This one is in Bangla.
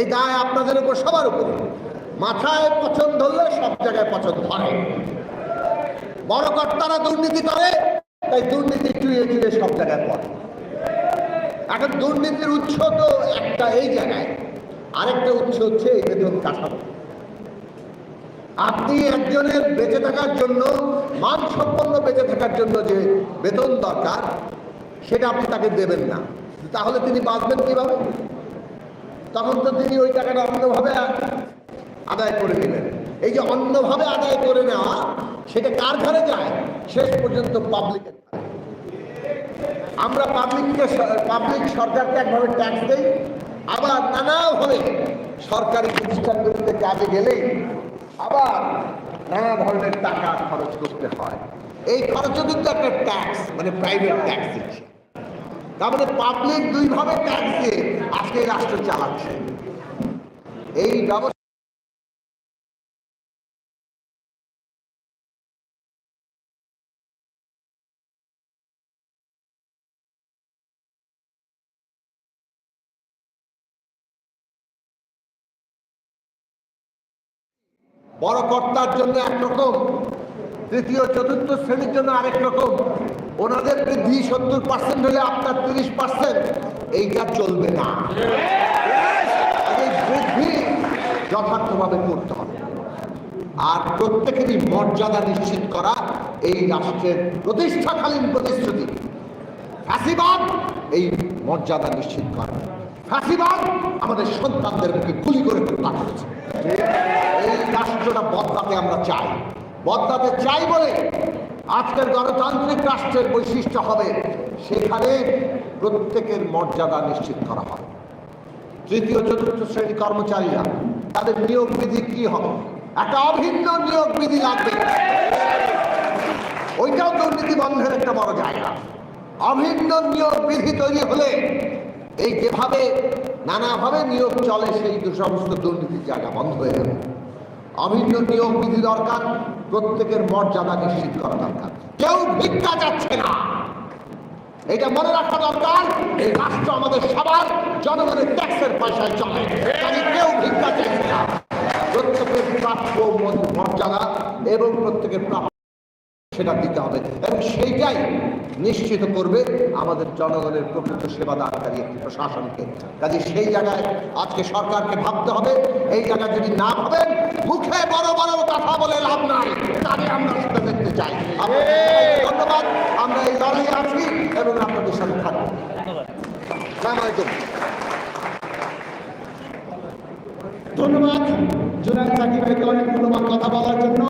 এই দায় আপনাদের উপর, সবার উপর। মাথায় পছন্দ ধরলে সব জায়গায় পছন্দ ধরে বড় কর্তারা দুর্নীতি করে, তাই দুর্নীতি চুয়ে চুয়ে সব জায়গায় পড়ে। এখন দুর্নীতির উৎস তো একটা এই জায়গায়। আরেকটা উৎস হচ্ছে এই বেতন কাঠামো আপনি একজনের বেঁচে থাকার জন্য মানসম্পন্ন বেঁচে থাকার জন্য যে বেতন দরকার, সেটা আপনি তাকে দেবেন না। তাহলে তিনি বাঁচবেন কীভাবে? তখন তো তিনি ওই টাকাটা অন্যভাবে আদায় করে নেবেন এই যে অন্যভাবে আদায় করে নেওয়া, সেটা কার ঘরে যায়? শেষ পর্যন্ত পাবলিকের। আমরা পাবলিককে পাবলিক সরকারকে একভাবে ট্যাক্স দেই, আবার নানাভাবে সরকারি প্রতিষ্ঠানগুলিতে কাজে গেলেই আবার নানা ধরনের টাকা খরচ করতে হয়। এই খরচও কিন্তু একটা ট্যাক্স মানে প্রাইভেট ট্যাক্স দিচ্ছে। তার মানে পাবলিক দুইভাবে ট্যাক্স দিয়ে আজকে রাষ্ট্র চালাচ্ছে। এই ব্যবস্থা বড় কর্তার জন্য একরকম তৃতীয়, চতুর্থ শ্রেণির জন্য আরেক রকম। ওনাদের বৃদ্ধি সত্তর পার্সেন্ট হলে আপনার তিরিশ পার্সেন্ট এইটা চলবে না। বৃদ্ধি যথার্থভাবে করতে হবে। আর প্রত্যেকেরই মর্যাদা নিশ্চিত করা এই রাষ্ট্রের প্রতিষ্ঠাকালীন প্রতিশ্রুতি। ফাঁসিবাদ এই মর্যাদা নিশ্চিত করা। ফাঁসিবাদ আমাদের সন্তানদের মুখে গুলি করে হত্যা করেছে। এই রাষ্ট্রটা বদলাতে আমরা চাই। বদলাতে চাই বলে আজকের গণতান্ত্রিক রাষ্ট্রের বৈশিষ্ট্য হবে সেখানে প্রত্যেকের মর্যাদা নিশ্চিত করা হবে। তৃতীয়, চতুর্থ শ্রেণি কর্মচারীরা, তাদের নিয়োগ বিধি কি হবে? একটা অভিন্ন নিয়োগ বিধি লাগবে। ওইটাও দুর্নীতি বন্ধের একটা বড় জায়গা। অভিন্ন নিয়োগ বিধি তৈরি হলে এই যেভাবে নানাভাবে নিয়োগ চলে, সেই সমস্ত দুর্নীতির জায়গা বন্ধ হয়ে যাবে। অভিন্ন নিয়োগ বিধি দরকার, প্রত্যেকের মর্যাদা নিশ্চিত করা দরকার। কেউ ভিক্ষা যাচ্ছে না। এটা মনে রাখা দরকার, এই রাষ্ট্র আমাদের সবার জনগণের ট্যাক্সের পয়সায় চলে। কাজে কেউ ভিক্ষা চাইছে না। প্রত্যেকের প্রাপ্য মর্যাদা এবং প্রত্যেকের প্রাপ্য সেটা দিতে হবে। এবং সেইটাই নিশ্চিত করবে আমাদের জনগণের প্রকৃত সেবা দানকারী একটি প্রশাসনকে। কাজে সেই জায়গায় আজকে সরকারকে ভাবতে হবে, এই জায়গায় যদি না ভাবেন মুখে বড় বড় কথা বলে লাভ নাই। তাকে আমরা শুধু দেখতে চাই। ধন্যবাদ। আমরা এই লড়াই আছি এবং আপনাদের সাথে থাকব। ধন্যবাদ। জোনাল সাকিব ভাইকে অনেক